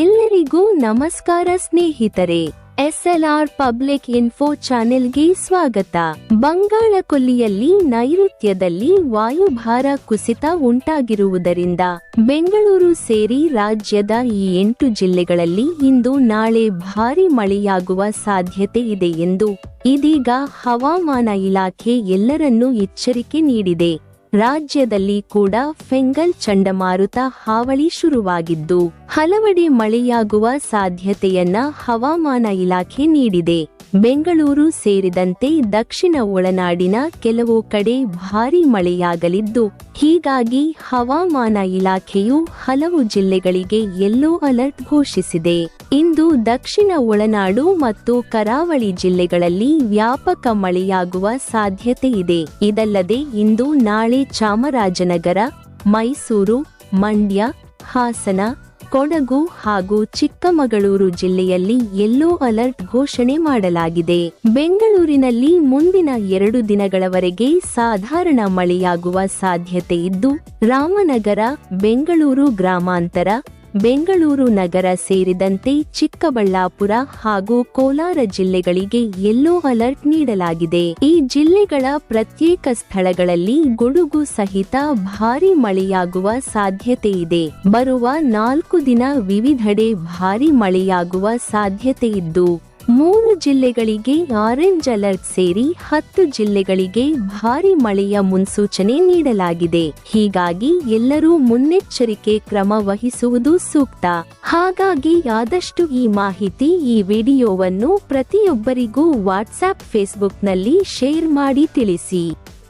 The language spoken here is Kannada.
ಎಲ್ಲರಿಗೂ ನಮಸ್ಕಾರ ಸ್ನೇಹಿತರೆ, ಎಸ್ಎಲ್ಆರ್ ಪಬ್ಲಿಕ್ ಇನ್ಫೋ ಚಾನೆಲ್ಗೆ ಸ್ವಾಗತ. ಬಂಗಾಳ ಕೊಲ್ಲಿಯಲ್ಲಿ ನೈಋತ್ಯದಲ್ಲಿ ವಾಯುಭಾರ ಕುಸಿತ ಉಂಟಾಗಿರುವುದರಿಂದ ಬೆಂಗಳೂರು ಸೇರಿ ರಾಜ್ಯದ ಈ ಎಂಟು ಜಿಲ್ಲೆಗಳಲ್ಲಿ ಇಂದು ನಾಳೆ ಭಾರಿ ಮಳೆಯಾಗುವ ಸಾಧ್ಯತೆ ಇದೆ ಎಂದು ಇದೀಗ ಹವಾಮಾನ ಇಲಾಖೆ ಎಲ್ಲರನ್ನೂ ಎಚ್ಚರಿಕೆ ನೀಡಿದೆ. ರಾಜ್ಯದಲ್ಲಿ ಕೂಡ ಫೆಂಗಲ್ ಚಂಡಮಾರುತ ಹಾವಳಿ ಶುರುವಾಗಿದ್ದು ಹಲವೆಡೆ ಮಳೆಯಾಗುವ ಸಾಧ್ಯತೆಯನ್ನ ಹವಾಮಾನ ಇಲಾಖೆ ನೀಡಿದೆ. ಬೆಂಗಳೂರು ಸೇರಿದಂತೆ ದಕ್ಷಿಣ ಒಳನಾಡಿನ ಕೆಲವು ಕಡೆ ಭಾರಿ ಮಳೆಯಾಗಲಿದ್ದು, ಹೀಗಾಗಿ ಹವಾಮಾನ ಇಲಾಖೆಯು ಹಲವು ಜಿಲ್ಲೆಗಳಿಗೆ ಯೆಲ್ಲೋ ಅಲರ್ಟ್ ಘೋಷಿಸಿದೆ. ಇಂದು ದಕ್ಷಿಣ ಒಳನಾಡು ಮತ್ತು ಕರಾವಳಿ ಜಿಲ್ಲೆಗಳಲ್ಲಿ ವ್ಯಾಪಕ ಮಳೆಯಾಗುವ ಸಾಧ್ಯತೆ ಇದೆ. ಇದಲ್ಲದೆ ಇಂದು ನಾಳೆ ಚಾಮರಾಜನಗರ, ಮೈಸೂರು, ಮಂಡ್ಯ, ಹಾಸನ ಕೊಡಗು ಹಾಗೂ ಚಿಕ್ಕಮಗಳೂರು ಜಿಲ್ಲೆಯಲ್ಲಿ ಯೆಲ್ಲೋ ಅಲರ್ಟ್ ಘೋಷಣೆ ಮಾಡಲಾಗಿದೆ. ಬೆಂಗಳೂರಿನಲ್ಲಿ ಮುಂದಿನ ಎರಡು ದಿನಗಳವರೆಗೆ ಸಾಧಾರಣ ಮಳೆಯಾಗುವ ಸಾಧ್ಯತೆ ಇದ್ದು, ರಾಮನಗರ, ಬೆಂಗಳೂರು ಗ್ರಾಮಾಂತರ ಬೆಂಗಳೂರು ನಗರ ಸೇರಿದಂತೆ ಚಿಕ್ಕಬಳ್ಳಾಪುರ ಹಾಗೂ ಕೋಲಾರ ಜಿಲ್ಲೆಗಳಿಗೆ ಯೆಲ್ಲೋ ಅಲರ್ಟ್ ನೀಡಲಾಗಿದೆ. ಈ ಜಿಲ್ಲೆಗಳ ಪ್ರತ್ಯೇಕ ಸ್ಥಳಗಳಲ್ಲಿ ಗುಡುಗು ಸಹಿತ ಭಾರಿ ಮಳೆಯಾಗುವ ಸಾಧ್ಯತೆ ಇದೆ. ಬರುವ ನಾಲ್ಕು ದಿನ ವಿವಿಧೆಡೆ ಭಾರಿ ಮಳೆಯಾಗುವ ಸಾಧ್ಯತೆ ಇದ್ದು ಮೂರು ಜಿಲ್ಲೆಗಳಿಗೆ ಆರೆಂಜ್ ಅಲರ್ಟ್ ಸೇರಿ ಹತ್ತು ಜಿಲ್ಲೆಗಳಿಗೆ ಭಾರಿ ಮಳೆಯ ಮುನ್ಸೂಚನೆ ನೀಡಲಾಗಿದೆ. ಹೀಗಾಗಿ ಎಲ್ಲರೂ ಮುನ್ನೆಚ್ಚರಿಕೆ ಕ್ರಮ ವಹಿಸುವುದು ಸೂಕ್ತ. ಹಾಗಾಗಿ ಆದಷ್ಟು ಈ ಮಾಹಿತಿ ಈ ವಿಡಿಯೋವನ್ನು ಪ್ರತಿಯೊಬ್ಬರಿಗೂ ವಾಟ್ಸ್ಆಪ್ ಫೇಸ್ಬುಕ್ನಲ್ಲಿ ಶೇರ್ ಮಾಡಿ ತಿಳಿಸಿ.